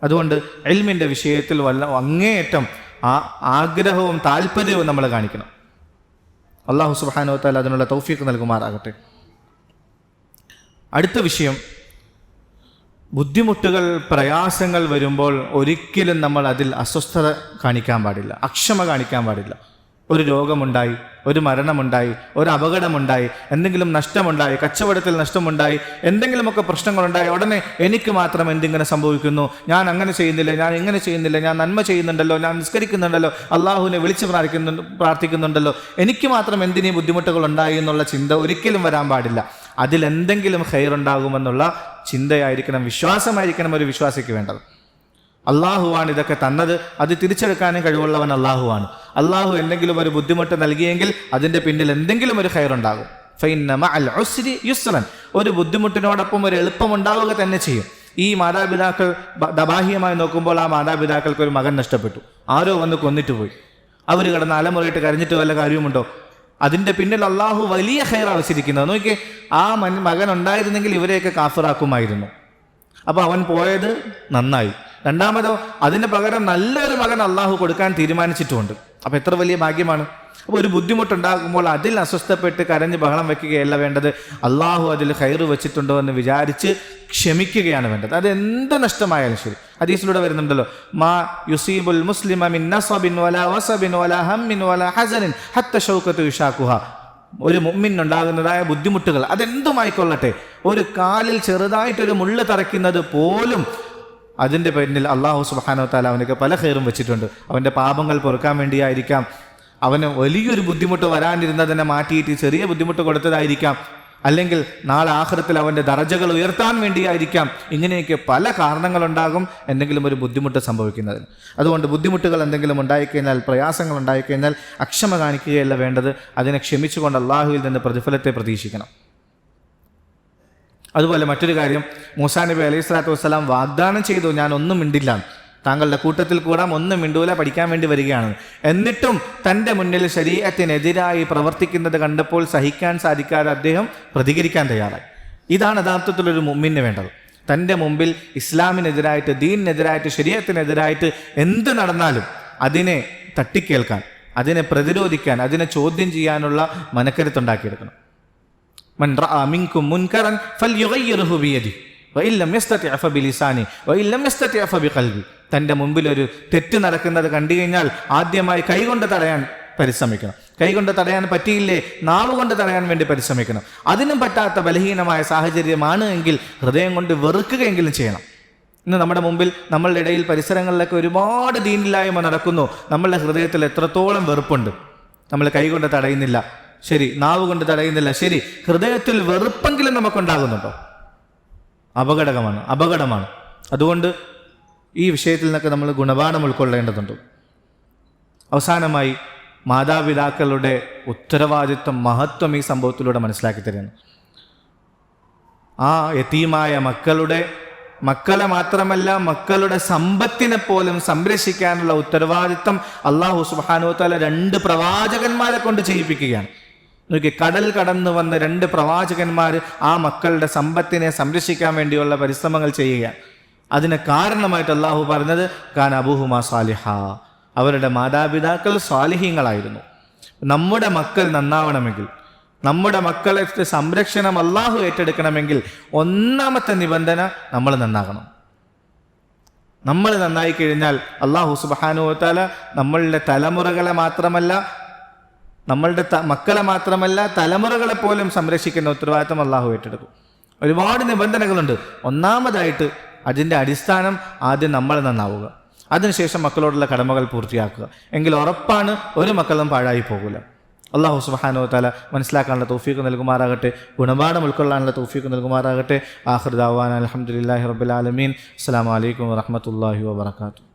അതുകൊണ്ട് എൽമിന്റെ വിഷയത്തിൽ വല്ല അങ്ങേയറ്റം ആ ആഗ്രഹവും താല്പര്യവും നമ്മൾ കാണിക്കണം. അള്ളാഹു സുബാനോത്താൽ അതിനുള്ള തൗഫീഖ് നൽകുമാറാകട്ടെ. അടുത്ത വിഷയം ബുദ്ധിമുട്ടുകൾ പ്രയാസങ്ങൾ വരുമ്പോൾ ഒരിക്കലും നമ്മൾ അതിൽ അസ്വസ്ഥത കാണിക്കാൻ പാടില്ല അക്ഷമ കാണിക്കാൻ പാടില്ല. ഒരു രോഗമുണ്ടായി ഒരു മരണമുണ്ടായി ഒരു അപകടമുണ്ടായി എന്തെങ്കിലും നഷ്ടമുണ്ടായി കച്ചവടത്തിൽ നഷ്ടമുണ്ടായി എന്തെങ്കിലുമൊക്കെ പ്രശ്നങ്ങളുണ്ടായി ഉടനെ എനിക്ക് മാത്രം എന്തിങ്ങനെ സംഭവിക്കുന്നു? ഞാൻ അങ്ങനെ ചെയ്യുന്നില്ല ഞാൻ ഇങ്ങനെ ചെയ്യുന്നില്ല ഞാൻ നന്മ ചെയ്യുന്നുണ്ടല്ലോ ഞാൻ നിസ്കരിക്കുന്നുണ്ടല്ലോ അള്ളാഹുവിനെ വിളിച്ച് പ്രാർത്ഥിക്കുന്നു പ്രാർത്ഥിക്കുന്നുണ്ടല്ലോ. എനിക്ക് മാത്രം എന്തിനീ ബുദ്ധിമുട്ടുകൾ ഉണ്ടായി എന്നുള്ള ചിന്ത ഒരിക്കലും വരാൻ പാടില്ല. അതിലെന്തെങ്കിലും ഹെയറുണ്ടാകുമെന്നുള്ള ചിന്തയായിരിക്കണം വിശ്വാസമായിരിക്കണം ഒരു വിശ്വാസിക്ക് വേണ്ടത്. അള്ളാഹുവാണ് ഇതൊക്കെ തന്നത്. അത് തിരിച്ചെടുക്കാനും കഴിവുള്ളവൻ അള്ളാഹുവാണ്. അള്ളാഹു എന്തെങ്കിലും ഒരു ബുദ്ധിമുട്ട് നൽകിയെങ്കിൽ അതിന്റെ പിന്നിൽ എന്തെങ്കിലും ഒരു ഹയറുണ്ടാകും ഫൈനമ അൽ ഉസ്രി യുസ്രൻ ഒരു ബുദ്ധിമുട്ടിനോടൊപ്പം ഒരു എളുപ്പമുണ്ടാവുക തന്നെ ചെയ്യും. ഈ മാതാപിതാക്കൾ ദബാഹ്യമായി നോക്കുമ്പോൾ ആ മാതാപിതാക്കൾക്ക് ഒരു മകൻ നഷ്ടപ്പെട്ടു. ആരോ വന്ന് കൊന്നിട്ട് പോയി. അവർ കിടന്ന് അലമുറയിട്ട് കരഞ്ഞിട്ട് വല്ല കാര്യമുണ്ടോ? അതിന്റെ പിന്നിൽ അള്ളാഹു വലിയ ഹെയർ അവസരിക്കുന്നത് നോക്കിയേ ആ മൻ മകൻ ഉണ്ടായിരുന്നെങ്കിൽ ഇവരെയൊക്കെ കാഫറാക്കുമായിരുന്നു. അപ്പോൾ അവൻ പോയത് നന്നായി. രണ്ടാമതോ അതിന് പകരം നല്ലൊരു മകൻ അള്ളാഹു കൊടുക്കാൻ തീരുമാനിച്ചിട്ടുമുണ്ട് അപ്പോൾ എത്ര വലിയ ഭാഗ്യമാണ്. അപ്പോൾ ഒരു ബുദ്ധിമുട്ടുണ്ടാകുമ്പോൾ അതിൽ അസ്വസ്ഥപ്പെട്ട് കരഞ്ഞ് ബഹളം വെക്കുകയല്ല വേണ്ടത്. അള്ളാഹു അതിൽ ഹൈറ് വെച്ചിട്ടുണ്ടോ എന്ന് വിചാരിച്ച് ക്ഷമിക്കുകയാണ് വേണ്ടത്. അത് എന്ത് നഷ്ടമായാലും ശരി. ഹദീസിലൂടെ വരുന്നുണ്ടല്ലോ. മാ യുസീബുൽ വലാ വസബിൻ വലാ ഹസനിൻ ഹത്ത ഷൗക്കത്ത് യുഷാക്കുഹ ഒരു മുമ്മിനുണ്ടാകുന്നതായ ബുദ്ധിമുട്ടുകൾ. അതെന്തുമായിക്കൊള്ളട്ടെ? ഒരു കാലിൽ ചെറുതായിട്ടൊരു മുള്ള് തറയ്ക്കുന്നത് പോലും അതിന്റെ പിന്നിൽ അള്ളാഹു സുബാനോ താല അവനൊക്കെ പല ഹെയറും വെച്ചിട്ടുണ്ട്. അവന്റെ പാപങ്ങൾ പൊറുക്കാൻ വേണ്ടിയായിരിക്കാം. അവന് വലിയൊരു ബുദ്ധിമുട്ട് വരാനിരുന്നതിനെ മാറ്റിയിട്ട് ചെറിയ ബുദ്ധിമുട്ട് കൊടുത്തതായിരിക്കാം. അല്ലെങ്കിൽ നാളെ ആഹ്രത്തിൽ അവന്റെ ദറജകൾ ഉയർത്താൻ വേണ്ടിയായിരിക്കാം. ഇങ്ങനെയൊക്കെ പല കാരണങ്ങളുണ്ടാകും. എന്തെങ്കിലും ഒരു ബുദ്ധിമുട്ട് സംഭവിക്കുന്നതിന് അതുകൊണ്ട് ബുദ്ധിമുട്ടുകൾ എന്തെങ്കിലും ഉണ്ടായിക്കഴിഞ്ഞാൽ പ്രയാസങ്ങൾ ഉണ്ടായിക്കഴിഞ്ഞാൽ അക്ഷമ കാണിക്കുകയല്ല വേണ്ടത്. അതിനെ ക്ഷമിച്ചുകൊണ്ട് അള്ളാഹുവിൽ നിന്ന് പ്രതിഫലത്തെ പ്രതീക്ഷിക്കണം. അതുപോലെ മറ്റൊരു കാര്യം മൂസാ നബി അലൈഹി സ്വലാത്തു വസ്സലാം വാഗ്ദാനം ചെയ്തു ഞാൻ ഒന്നും മിണ്ടില്ല. താങ്കളുടെ കൂട്ടത്തിൽ കൂടാം ഒന്നും മിണ്ടൂല പഠിക്കാൻ വേണ്ടി വരികയാണ്. എന്നിട്ടും തന്റെ മുന്നിൽ ശരീരത്തിനെതിരായി പ്രവർത്തിക്കുന്നത് കണ്ടപ്പോൾ സഹിക്കാൻ സാധിക്കാതെ അദ്ദേഹം പ്രതികരിക്കാൻ തയ്യാറായി. ഇതാണ് യഥാർത്ഥത്തിലൊരു മുമ്മിന് വേണ്ടത്. തന്റെ മുമ്പിൽ ഇസ്ലാമിനെതിരായിട്ട് ദീനിനെതിരായിട്ട് ശരീരത്തിനെതിരായിട്ട് എന്ത് നടന്നാലും അതിനെ തട്ടിക്കേൽക്കാൻ അതിനെ പ്രതിരോധിക്കാൻ അതിനെ ചോദ്യം ചെയ്യാനുള്ള മനക്കരുത്തുണ്ടാക്കിയെടുക്കണം. മൻ റ മിങ്കും മുൻകറൻ ഫൽ യുഗയ്യറുഹുബിയതി വൈല്ലം എസ്തത്തി അഫ ബിലിസാനി വൈല്ലം എസ്തത്തി അഫ ബി കൽവി തന്റെ മുമ്പിൽ ഒരു തെറ്റ് നടക്കുന്നത് കണ്ടു കഴിഞ്ഞാൽ ആദ്യമായി കൈകൊണ്ട് തടയാൻ പരിശ്രമിക്കണം. കൈകൊണ്ട് തടയാൻ പറ്റിയില്ലേ? നാവുകൊണ്ട് തടയാൻ വേണ്ടി പരിശ്രമിക്കണം. അതിനും പറ്റാത്ത ബലഹീനമായ സാഹചര്യമാണ് എങ്കിൽ ഹൃദയം കൊണ്ട് വെറുക്കുകയെങ്കിലും ചെയ്യണം. ഇന്ന് നമ്മുടെ മുമ്പിൽ നമ്മളുടെ ഇടയിൽ പരിസരങ്ങളിലൊക്കെ ഒരുപാട് ദീനില്ലായ്മ നടക്കുന്നു. നമ്മളുടെ ഹൃദയത്തിൽ എത്രത്തോളം വെറുപ്പുണ്ട്. നമ്മൾ കൈകൊണ്ട് തടയുന്നില്ല. ശരി നാവ് കൊണ്ട് തടയുന്നില്ല. ശരി ഹൃദയത്തിൽ വെറുപ്പെങ്കിലും നമുക്കുണ്ടാകുന്നുണ്ടോ? അപകടകമാണ് അപകടമാണ്. അതുകൊണ്ട് ഈ വിഷയത്തിൽ നിന്നൊക്കെ നമ്മൾ ഗുണപാഠം ഉൾക്കൊള്ളേണ്ടതുണ്ട്. അവസാനമായി മാതാപിതാക്കളുടെ ഉത്തരവാദിത്വം മഹത്വം ഈ സംഭവത്തിലൂടെ മനസ്സിലാക്കി തരുന്നു. ആ യതീമായ മക്കളുടെ മക്കളെ മാത്രമല്ല മക്കളുടെ സമ്പത്തിനെ പോലും സംരക്ഷിക്കാനുള്ള ഉത്തരവാദിത്വം അള്ളാഹു സുബാനുത്തല താല രണ്ട് പ്രവാചകന്മാരെ കൊണ്ട് ചെയ്യിപ്പിക്കുകയാണ്. നോക്കി കടൽ കടന്നു വന്ന രണ്ട് പ്രവാചകന്മാർ ആ മക്കളുടെ സമ്പത്തിനെ സംരക്ഷിക്കാൻ വേണ്ടിയുള്ള പരിശ്രമങ്ങൾ ചെയ്യുക. അതിന് കാരണമായിട്ട് അള്ളാഹു പറഞ്ഞത് ഖാൻ അബുഹുമ സാലിഹ. അവരുടെ മാതാപിതാക്കൾ സ്വാലിഹീങ്ങളായിരുന്നു നമ്മുടെ മക്കൾ നന്നാവണമെങ്കിൽ നമ്മുടെ മക്കളെ സംരക്ഷണം അള്ളാഹു ഏറ്റെടുക്കണമെങ്കിൽ ഒന്നാമത്തെ നിബന്ധന നമ്മൾ നന്നാകണം. നമ്മൾ നന്നായി കഴിഞ്ഞാൽ അള്ളാഹു സുബാനുവത്താല നമ്മളുടെ തലമുറകളെ മാത്രമല്ല നമ്മളുടെ മക്കളെ മാത്രമല്ല തലമുറകളെ പോലും സംരക്ഷിക്കുന്ന ഉത്തരവാദിത്തം അള്ളാഹു ഏറ്റെടുക്കും. ഒരുപാട് നിബന്ധനകളുണ്ട്. ഒന്നാമതായിട്ട് അതിന്റെ അടിസ്ഥാനം ആദ്യം നമ്മൾ നന്നാവുക. അതിനുശേഷം മക്കളോടുള്ള കടമകൾ പൂർത്തിയാക്കുക. എങ്കിൽ ഉറപ്പാണ് ഒരു മക്കളും പാഴായി പോകില്ല അള്ളാഹു സുബാനോ തല മനസ്സിലാക്കാനുള്ള തൗഫീക്ക് നൽകുമാറാകട്ടെ ഗുണപാഠം ഉൾക്കൊള്ളാനുള്ള തൗഫീക്ക് നൽകുമാറാകട്ടെ. ആഹൃദാവാൻ അലഹമുല്ലാഹി റബ്ബുലാലമീൻ അസ്സാം വലൈക്കും വാഹമത്തല്ലാഹി വാബർക്കാത്തു